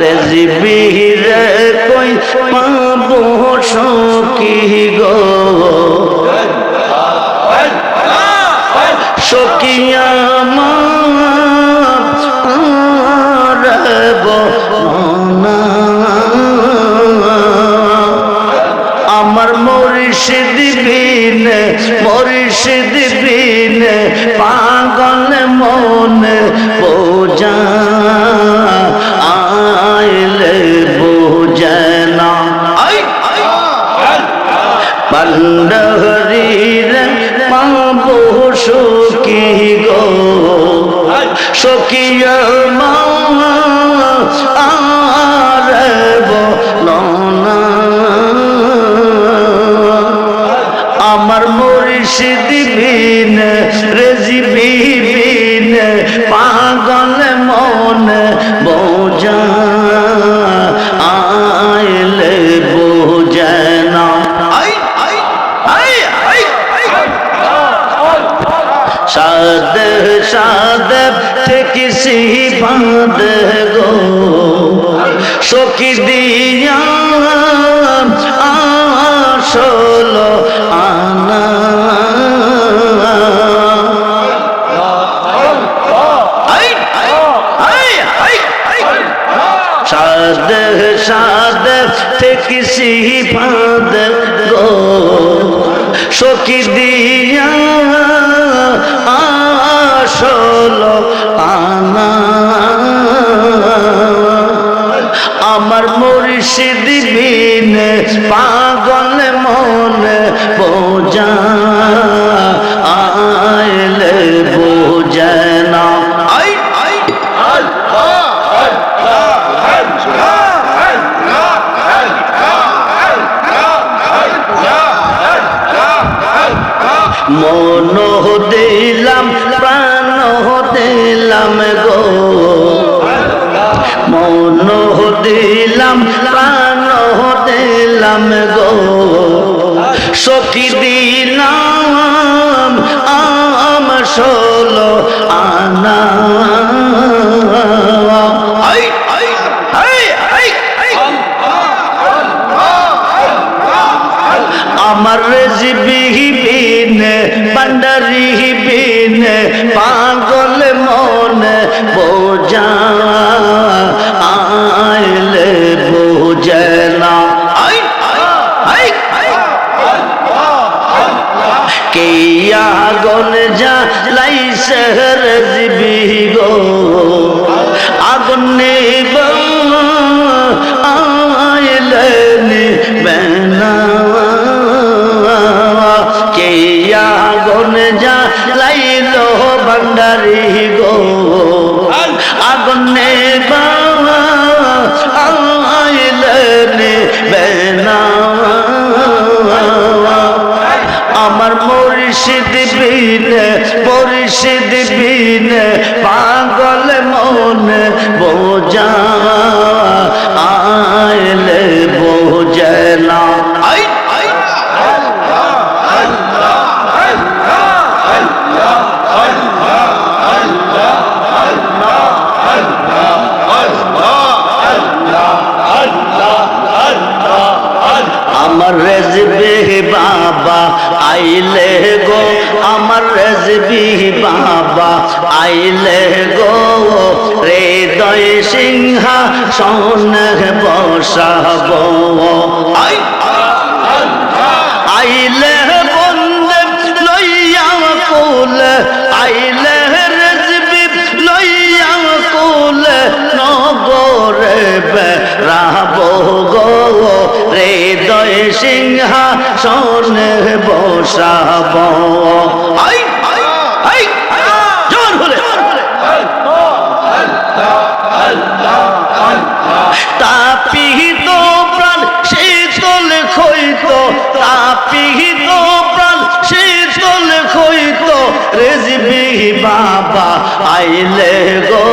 রেজিবিরে কই পাবো সখী গো সখিয়া না মরিষিদ বিন মরিষিদ বিন, পাগল মন বোঝা, আইলে বোঝনা পন্ডহরির পাবো সুখী গো? সখিয়া মা সাদ সাদ থেকে সিহি বাঁধ গো। সখী দিয়া আসল আনা। সাদ সাদ থেকে সিহি বাঁধ গো। সখী দিয়া আসল আনা। আমার মুর্শিদ বিন পাগল মন পূজা আইলে বোঝনা সখী দিলাম আম ষোলো আনা। আমার রেজিবিহীন পান্ডারিহীন পাগল শহর জিবি গো আগুন নেব আইলে বেনা কেয়া গন যা লাইল ভণ্ডারি গো? আগুন নেব আইলে বেনা আমার মুর্শিদ বিন মুর্শিদ বিন পাগল মন বোঝা আইলে বোঝনা হৃদয় সিংহা সন বসাব। আইলে বন্দে লইয়া কুল আইলে লইয়া কুল নগরে রাব গো। হৃদয় সিংহা সনে বসাব। বাবা আইলে গো,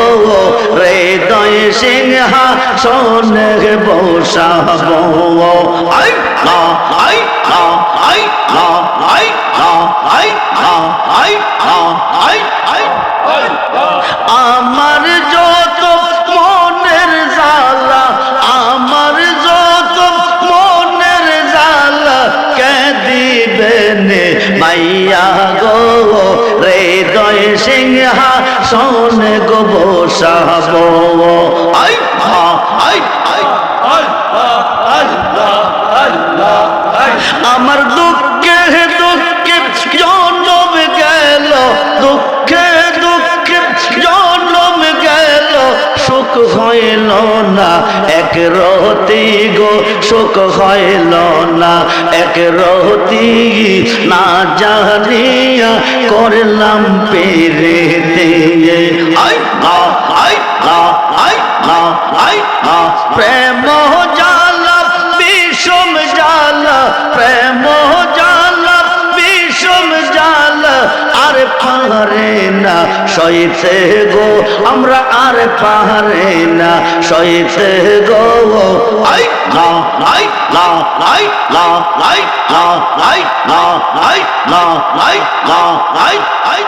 রে দয় সিংহা, সোনে বসাব আই না আই না আই না আই না আই না আই না। আই গো রে দয় সিংহা সোনে গো বসাব। আই আই। আমার দুঃখে হইল না এক রতি গো শোক হইল না এক রতি না জানিয়া করলাম পেরে দিয়ে আই আই আই আই আই প্রেম পারে না সইতে গো, আমরা আর পারে না সইতে গো। আই না আই না আই না আই না আই না আই না আই না আই। আই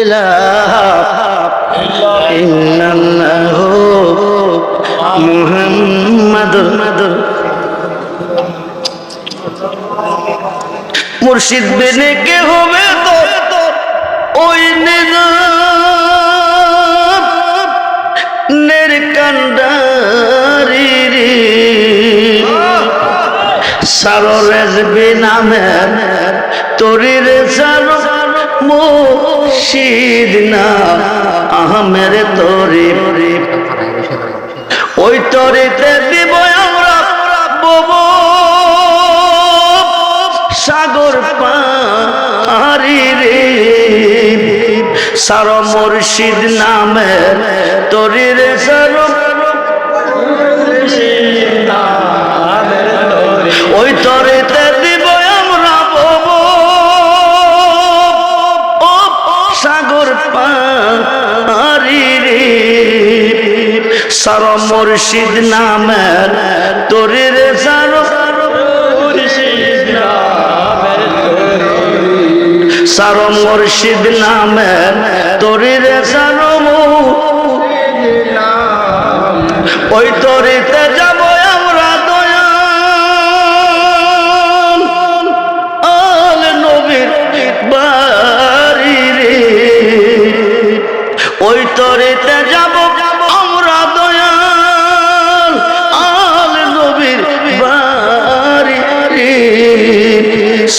ইলাহা ইল্লাল্লাহু মুহাম্মাদুর মুর্শিদ বেনে কে হবে তো? ওই নের কান্ডারি রে সারো রেজবি নামের তরির সারো মুর্শিদ না, আহমের তরি। ওই তরিতে সার মুর্শিদ নামের তরির সার ওই তরিতে দিব ও সাগর পারি রে। মুর্শিদ সার সার মুর্শিদ নামের রে সারম। ওই তরিতে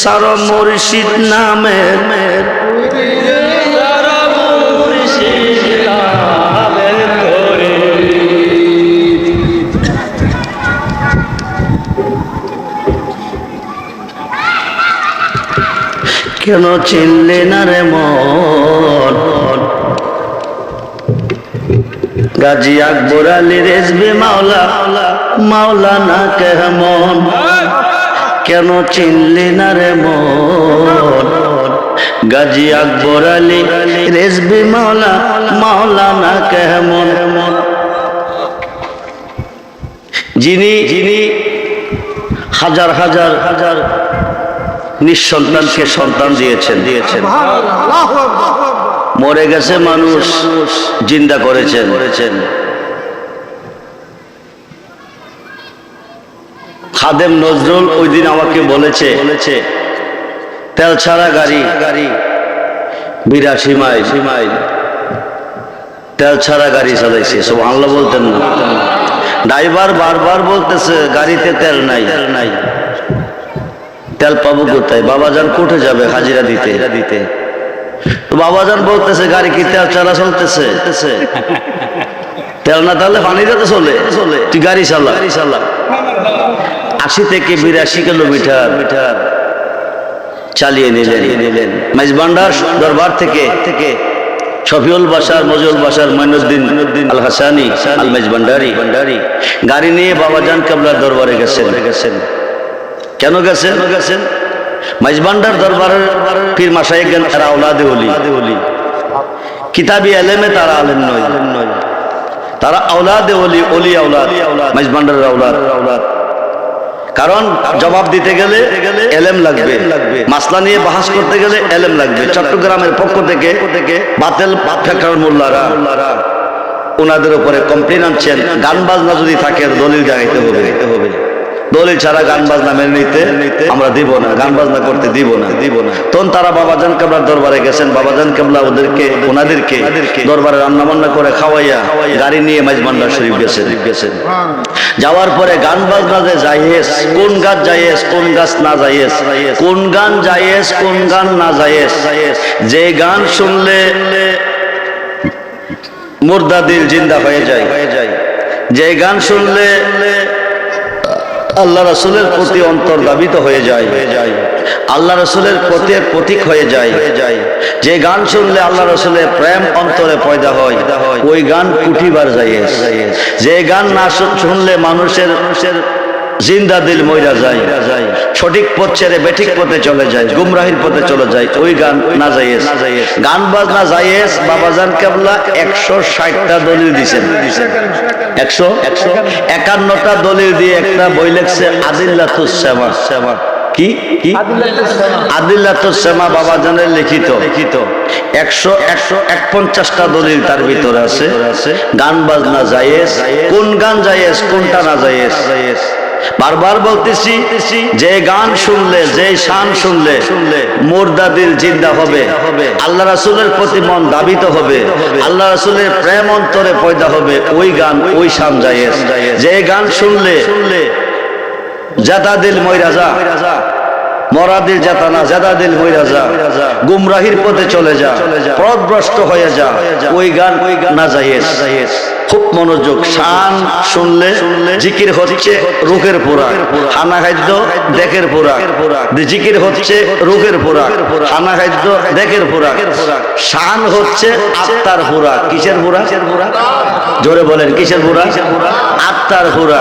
সার মুর্শিদ নামের। কেন চিনলে না রে গাজী আকবর আলী রেজবি মাওলা মাওলা না কেমন? কেন চিনলি না রে মন? গাজী আকবর আলী রেজবি মাওলা মাওলা না কেমন? যিনি যিনি হাজার হাজার হাজার নিঃসন্তানকে সন্তান দিয়েছেন দিয়েছেন। মরে গেছে মানুষ জিন্দা করেছেন করেছেন। খাদেম নজরুল ওই দিন আমাকে বলেছে বলেছে তেল ছাড়া গাড়ি গাড়ি বিরাশি মাইল মাইল। তেল ছাড়া গাড়ি চালাইছে সব আল্লাহ বলতেন। না ড্রাইভার বারবার বলতেছে গাড়িতে তেল নাই। তেল নাই। তেল পাবো কোথায়? বাবাজান কোঠে যাবে হাজিরা দিতে। দিতে। বাবাজান বলতেছে গাড়ি কি তেল চালা চলতেছে? তেল না তাহলে পানিটা তো চলে চলে। তুই গাড়ি চালা। গাড়ি চালা। আশি থেকে বিরাশি কিলোমিটার মিটার চালিয়ে নিলেন। নিলেন। মেজবান্ডার দরবার থেকে থেকে শফিউল বাসার মজুল বাসার মইনুদ্দিন আল হাসানি আল মেজবান্ডারি ভান্ডারি গাড়ি নিয়ে বাবাজান কাবলার দরবারে গেছেন। গেছেন। কেন গেছেন? গেছেন? মাইজবান্ডার দরবারের পীর মাসাই গেন তারা আওলাদে ওলি। ওলি। কিতাবি এলেমে তারা আলেম নয়। তারা আওলাদে ওলি ওলি আওলাদ। মাইজবান্ডারের আওলাদ। আওলাদ। কারণ জবাব দিতে গেলে এলেম লাগবে। লাগবে। মাসলা নিয়ে বাহাস করতে গেলে এলেম লাগবে। চট্টগ্রামের পক্ষ থেকে থেকে বাতেল ফেকার মোল্লারা ওনাদের উপরে কমপ্লেন আনছেন। গান বাজনা যদি থাকে দলিল গাইতে হবে। হবে। দলিল ছাড়া গান বাজনা মেনে নিতে আমরা দিব না, গান বাজনা করতে দিব না। দিব না তখন তারা বাবাজান কেবলার দরবারে গেছেন, বাবাজান কেবলা ওদেরকে, ওনাদেরকে দরবারে রান্না বান্না করে খাওয়াইয়া গাড়ি নিয়ে মাইজমান্ডার শরীফ গেছেন। গেছেন যাওয়ার পরে গান বাজনা যে যাইয়েস কোন গাছ যাইয়েস কোন গাছ না যাইয়েস কোন গান যাইয়েস কোন গান না যাইয়েস যে গান শুনলে মুর্দা দিল জিন্দা হয়ে যায় হয়ে যায়। যে গান শুনলে আল্লাহ রসুলের প্রতি অন্তর দাবিত হয়ে যায়। আল্লাহ রসুলের প্রতি প্রতীক হয়ে যায়। হয়ে যায় যে গান শুনলে আল্লাহ রসুলের প্রেম অন্তরে পয়দা হয়, ওই গান কুটিবার যায় যে গান না শুনলে মানুষের মানুষের জিন্দা দিল মইরা যায়। সঠিক পথ ছেড়ে বেঠিক পথে চলে যায়, গুমরাহির পথে চলে যায়, ওই গান না যাইয়েস। গান বাজনা যাইয়েস, বাবাজান কেবলা একশো ষাটটা দলিল দিছেন। একশো? একশো একান্নটা দলিল দিয়ে একটা বই লেখছে, আদিল্লাতুস শ্যামা শ্যামা কি? কি? আদিল্লাতুস শ্যামা বাবাজানের লিখিত। লিখিত একশো একশো এক পঞ্চাশটা দলিল তার ভিতরে আছে। গান বাজনা যাইয়েস। কোন গান যাইয়েস, কোনটা না যাইয়েস যাইয়েস? বারবার বলতেছি, যে গান শুনলে, যে শান শুনলে মোর্দা দিল জিন্দা হবে। আল্লাহ রাসুলের প্রতি মন দাবিত হবে। আল্লাহ রাসুলের প্রেম অন্তরে পয়দা হবে। ওই গান, ওই শান জায়েজ। যে গান শুনলে শুনলে জাদা দিল ময়রাজা মরা দিল জাতা না জাদা দিল ময়রা যা গুমরাহির পথে চলে যা, পথভ্রষ্ট হয়ে যা, ওই গান ওই গান না যাইয়েস খুব মনোযোগ শান শুনলে জিকির হচ্ছে রুখের পোড়া খানা খাদ্য দেখের পোড়া জিকির হচ্ছে রুখের পোড়া খানা খাদ্য দেখের পোড়া শান হচ্ছে আত্মার পোড়া কিসের পোড়া জোরে বলেন কিসের পোড়া আত্মার পোড়া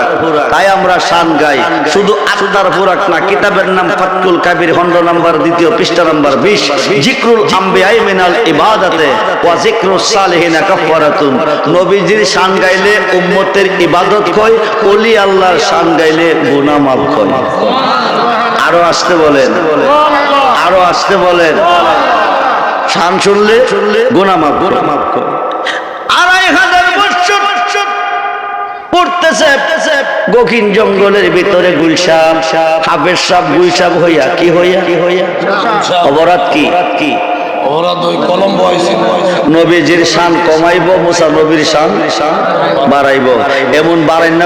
তাই আমরা শান গাই। শুধু আত্মার পোড়াক না কিতাবের নাম ফাতকুল কাবির খন্ড নাম্বার দ্বিতীয় পৃষ্ঠা নাম্বার বিশ। জিক্রুল আম্বিয়াই মিনাল ইবাদাতে ওয়া জিক্রুস সালিহিনা কাফারাতুন নবীজির শান গাইলে উম্মতের ইবাদত কয় অলি আল্লাহর শান গাইলে গুনাহ মাফ কয়। আরও আসতে বলেন, আরও আসতে বলেন। শান শুনলে শুনলে মাফ কয়। আড়াই হাজার বছর পড়তেছে গকিন জঙ্গলের ভিতরে গুলশাম হাফের সাপ গুলশাম হইয়া কি হইয়া কি হইয়া? অপরাধ কি? দুই কলম বয়সী নবীজির শান কমাইব মুসা নবীর শান বাড়াইব। এমন বাড়াই না।